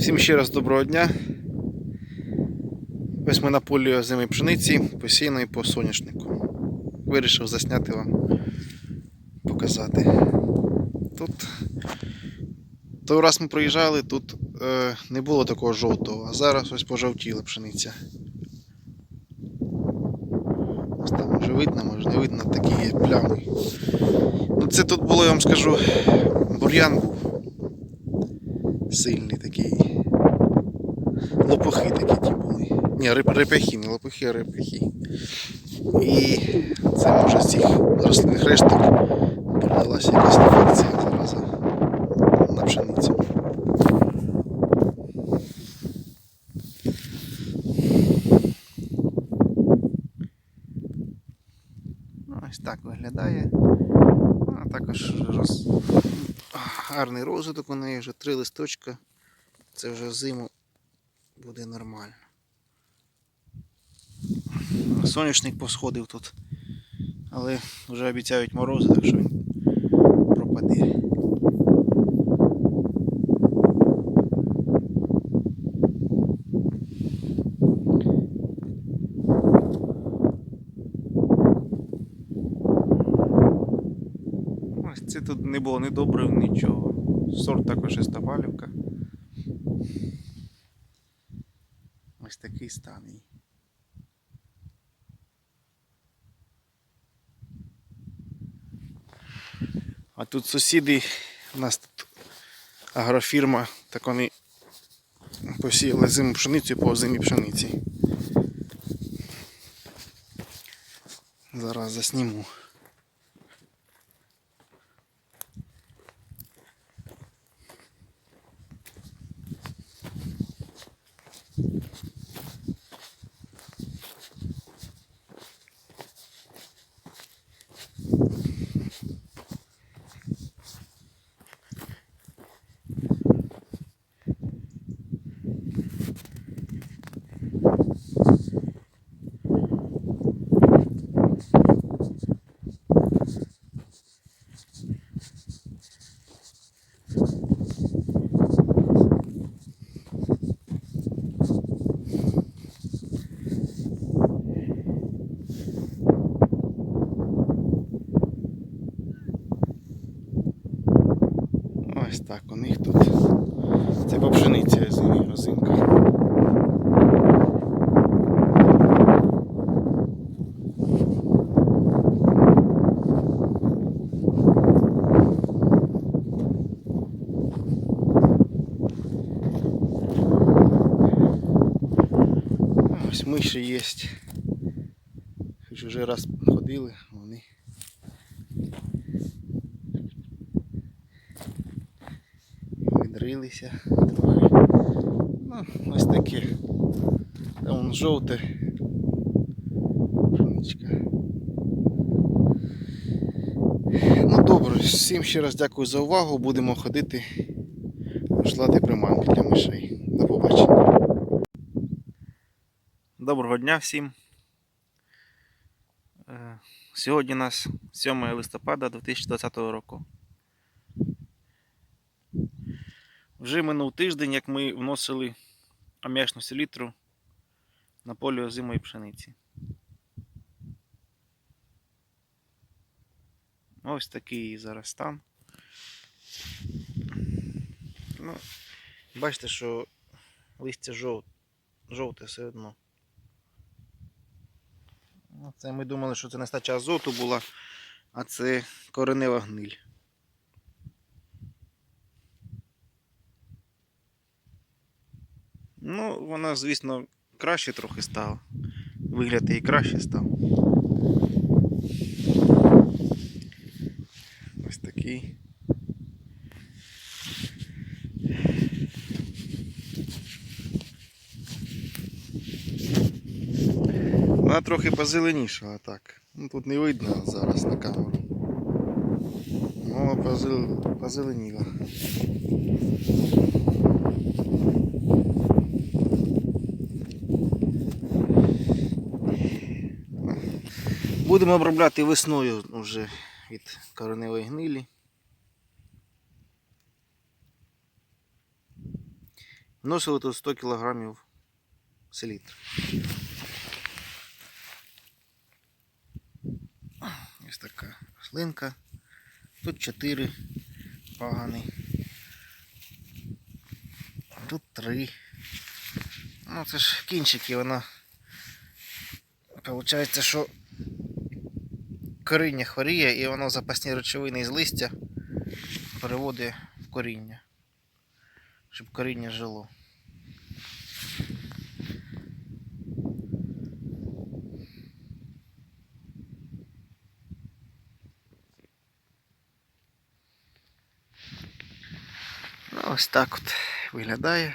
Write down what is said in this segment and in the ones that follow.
Всім ще раз доброго дня. Ось ми на полі озимої пшениці, посіяної по соняшнику. Вирішив засняти вам, показати. Тут той раз ми проїжджали, тут е, не було такого жовтого, а зараз ось пожовтіла пшениця. Ось там може видно, може не видно, такі плями. Ну це тут було, я вам скажу, бур'ян був сильний такий. Лопухи такі ті були. Ні, реп, репехи, не лопухи, а репехи. І це може з цих рослинних решток передалася якась інфекція зараз на пшеницю. Ось так виглядає. А також роз... гарний розвиток у неї, вже три листочка. Це вже зиму буде нормально. Соняшник посходив тут. Але вже обіцяють морози, так що він пропаде. Ось це тут не було ні добрив, нічого. Сорт також Естапалівка. Ось такий стан її. А тут сусіди, у нас тут агрофірма, так вони посіяли зиму пшеницю по зимі пшениці. Зараз засніму. Ось так у них тут. Це по пшениці розинка. Ось миші є. Хоч вже раз ходили, вони. відрилися трохи. Ну, ось таке. Там вон жовте. Пшеничка. Ну добре, всім ще раз дякую за увагу. Будемо ходити шлати приманки для мишей. До побачення. Доброго дня всім. Е, Сьогодні у нас 7 листопада 2020 року. Вже минув тиждень, як ми вносили ам'ячну селітру на полі озимої пшениці. Ось такий зараз стан. Ну, бачите, що листя жов... жовте все одно. Ну, Це ми думали, що це нестача азоту була, а це коренева гниль. Ну, вона, звісно, краще трохи стала. Вигляд її краще став. Ось такий. Вона трохи позеленішала так. Ну, тут не видно зараз на камеру. Ну, позел... позеленіла. Будемо обробляти весною вже від кореневої гнилі. Вносили тут 100 кг селітр. Ось така рослинка. Тут 4 пагани. Тут 3. Ну це ж кінчики, вона. Получається, що коріння хворіє і воно запасні речовини із листя переводить в коріння. Щоб коріння жило. Ну, ось так от виглядає.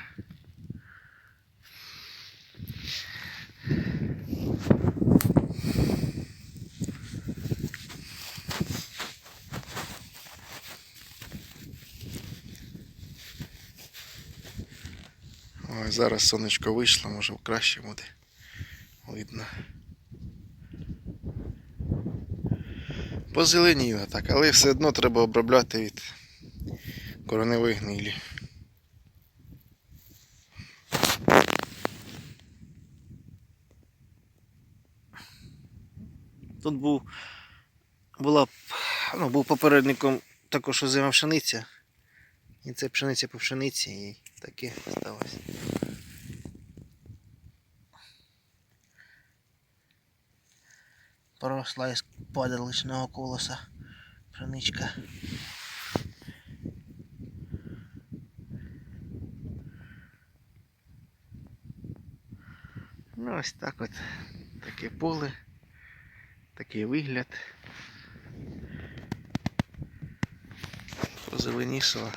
Зараз сонечко вийшло, може краще буде видно. Позеленіло так, але все одно треба обробляти від кореневої гнилі. Тут був, була, ну, був попередником також озима пшениця. І це пшениця по пшениці і таке сталося. Поросла із падаличного колоса пшеничка. Ну, ось так от таке поле, такий вигляд. Позеленішало.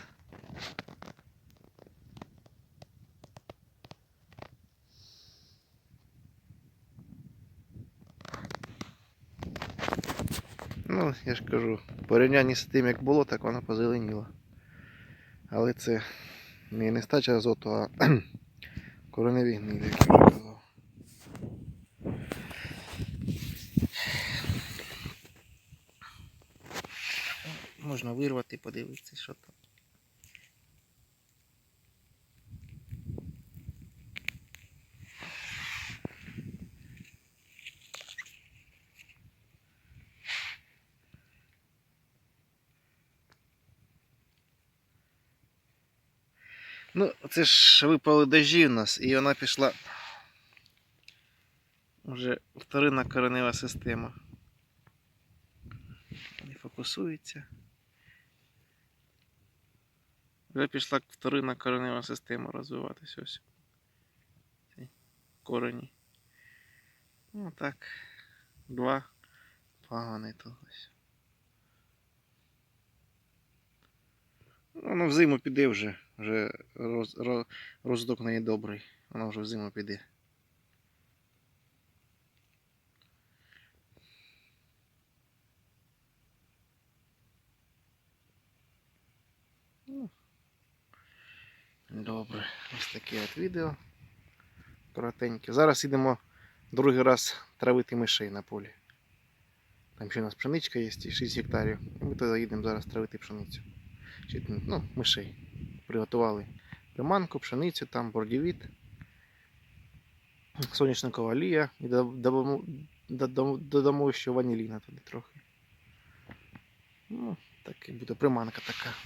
Ну, я ж кажу, в порівнянні з тим, як було, так воно позеленіло. Але це не нестача азоту, а кореневі гнилі, як я вже казав. Можна вирвати, подивитися, що там. Ну, це ж випали дожі в нас, і вона пішла вже вторинна коренева система. Не фокусується. Вже пішла вторинна коренева система розвиватися ось. Корені. Ну так. Два пагани тут ось. Ну, Воно в зиму піде вже. Вже роз, роз, роздок неї добрий. Воно вже в зиму піде. Ну, Добре, ось таке от відео. Коротеньке. Зараз йдемо другий раз травити мишей на полі. Там ще у нас пшеничка є, 6 гектарів. Ми туди їдемо зараз травити пшеницю. Ну, мишей. Приготували приманку, пшеницю, там бордівіт, соняшникова олія і додамо, додамо, ще ваніліна туди трохи. Ну, так і буде приманка така.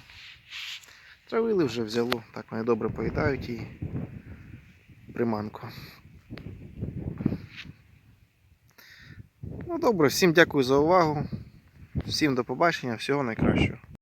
Травили вже взяло, так вони добре поїдають її приманку. Ну добре, всім дякую за увагу. Всім до побачення, всього найкращого.